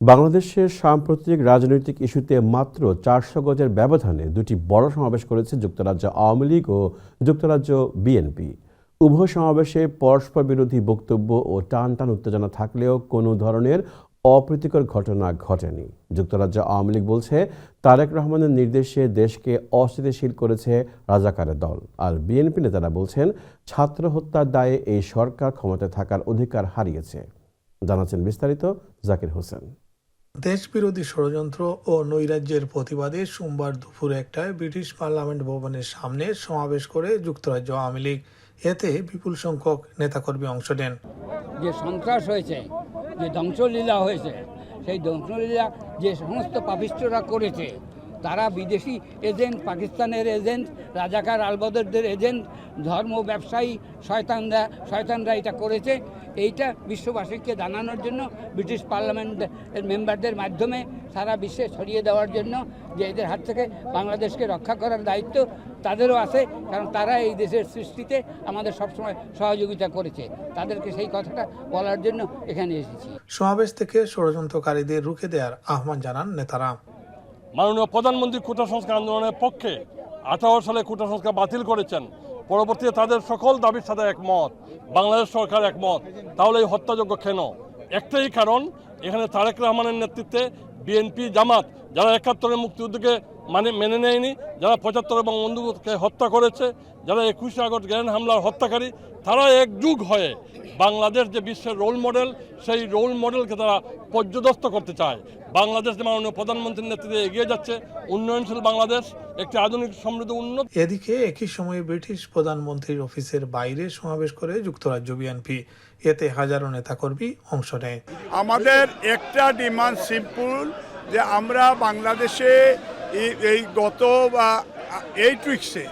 বাংলাদেশের সাম্প্রতিক রাজনৈতিক ইস্যুতে মাত্র চারশো গজের ব্যবধানে দুটি বড় সমাবেশ করেছে যুক্তরাজ্য আওয়ামী লীগ ও যুক্তরাজ্য বিএনপি। উভয় সমাবেশে পরস্পর বিরোধী বক্তব্য ও টান টান উত্তেজনা থাকলেও কোনো ধরনের অপ্রীতিকর ঘটনা ঘটেনি। যুক্তরাজ্য আওয়ামী লীগ বলছে, তারেক রহমানের নির্দেশে দেশকে অস্থিতিশীল করেছে রাজাকারের দল। আর বিএনপি নেতারা বলছেন, ছাত্র হত্যার দায়ে এই সরকার ক্ষমতায় থাকার অধিকার হারিয়েছে। জানাচ্ছেন বিস্তারিত জাকির হোসেন। দেশবিরোধী ষড়যন্ত্র ও নৈরাজ্যের প্রতিবাদে সোমবার দুপুর একটায় ব্রিটিশ পার্লামেন্ট ভবনের সামনে সমাবেশ করে যুক্তরাজ্য আওয়ামী লীগ। এতে বিপুল সংখ্যক নেতাকর্মী অংশ নেন। যে সন্ত্রাস হয়েছে, যে ধ্বংসলীলা হয়েছে, সেই ধ্বংসলীলা যে সমস্ত পাপিষ্টরা করেছে তারা বিদেশি এজেন্ট, পাকিস্তানের এজেন্ট, রাজাকার আলবদরদের এজেন্ট, ধর্ম ব্যবসায়ী, শয়তানরা শয়তানরা এটা করেছে। এইটা বিশ্ববাসীকে জানানোর জন্য ব্রিটিশ পার্লামেন্টের মেম্বারদের মাধ্যমে সারা বিশ্বে ছড়িয়ে দেওয়ার জন্য যে এদের হাত থেকে বাংলাদেশকে রক্ষা করার দায়িত্ব তাদেরও আছে, কারণ তারা এই দেশের সৃষ্টিতে আমাদের সবসময় সহযোগিতা করেছে। তাদেরকে সেই কথাটা বলার জন্য এখানে এসেছি। সমাবেশ থেকে ষড়যন্ত্রকারীদের রুখে দেওয়ার আহ্বান জানান নেতারা মাননীয় প্রধানমন্ত্রী কোটা সংস্কার আন্দোলনের পক্ষে আঠারো সালে কোটা সংস্কার বাতিল করেছেন। পরবর্তীতে তাদের সকল দাবির সাথে একমত। বাংলাদেশ সরকার একমত। তাহলে এই হত্যাযোগ্য কেন? একটাই কারণ, এখানে তারেক রহমানের নেতৃত্বে বিএনপি জামাত যারা একাত্তরের মুক্তিযুদ্ধকে মানে মেনে নেয়নি যারা পঁচাত্তর এবং বন্ধুকে হত্যা করেছে যারা একুশে আগস্ট গ্র্যান্ড হামলার হত্যাকারী তারা একযুগ হয়ে বাংলাদেশ যে বিশ্বের রোল মডেল সেই রোল মডেলকে তারা পর্যদস্ত করতে চায়। বাংলাদেশ যে মাননীয় প্রধানমন্ত্রীর নেতৃত্বে এগিয়ে যাচ্ছে উন্নয়নশীল বাংলাদেশ একটি আধুনিক সমৃদ্ধ উন্নত এদিকে একই সময়ে ব্রিটিশ প্রধানমন্ত্রীর অফিসের বাইরে সমাবেশ করে যুক্তরাজ্য বিএনপি। এতে হাজারো নেতাকর্মী অংশ নেয়। আমাদের একটা ডিমান্ড সিম্পল যে আমরা বাংলাদেশে এই- গত, বা এইট উইক্সে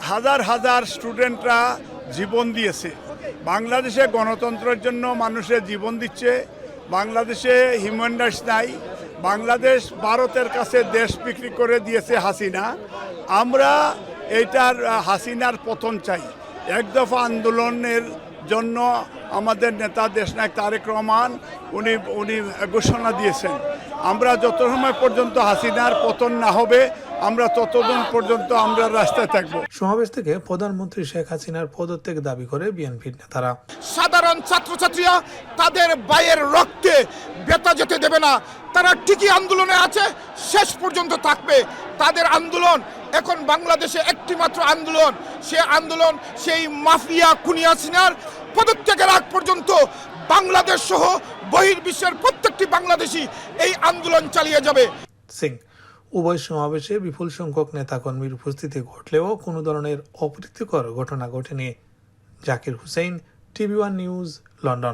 হাজার হাজার স্টুডেন্টরা জীবন দিয়েছে। বাংলাদেশে গণতন্ত্রের জন্য মানুষের জীবন দিচ্ছে। বাংলাদেশে হিউম্যান রাইটস নাই। বাংলাদেশ ভারতের কাছে দেশ বিক্রি করে দিয়েছে হাসিনা। আমরা এইটার হাসিনার পতন চাই। এক দফা আন্দোলনের জন্য আমাদের নেতা দেশনায়ক তারেক রহমান উনি উনি ঘোষণা দিয়েছেন। আমরা যত সময় পর্যন্ত হাসিনার পতন না হবে আমরা ততদিন পর্যন্ত আমরা রাস্তায় থাকব। সমাবেশ থেকে প্রধানমন্ত্রী শেখ হাসিনার পদত্যাগ দাবি করে বিএনপির নেতারা। সাধারণ ছাত্রছাত্রীরা তাদের বাইয়ের রক্তে বেতা যেতে দেবে না। তারা ঠিকই আন্দোলনে আছে শেষ পর্যন্ত থাকবে। তাদের আন্দোলন এখন বাংলাদেশে একটিমাত্র আন্দোলন। সে আন্দোলন সেই মাফিয়া খুনিয়া সিনার পদত্যাগের আগ পর্যন্ত বাংলাদেশ সহ বহির্বিশ্বের প্রত্যেকটি বাংলাদেশি এই আন্দোলন চালিয়ে যাবে। সিং, উভয় সমাবেশে বিপুল সংখ্যক নেতাকর্মীর উপস্থিতি ঘটলেও কোনো ধরনের অপ্রীতিকর ঘটনা ঘটেনি। Zakir Hussain, TV one news, London.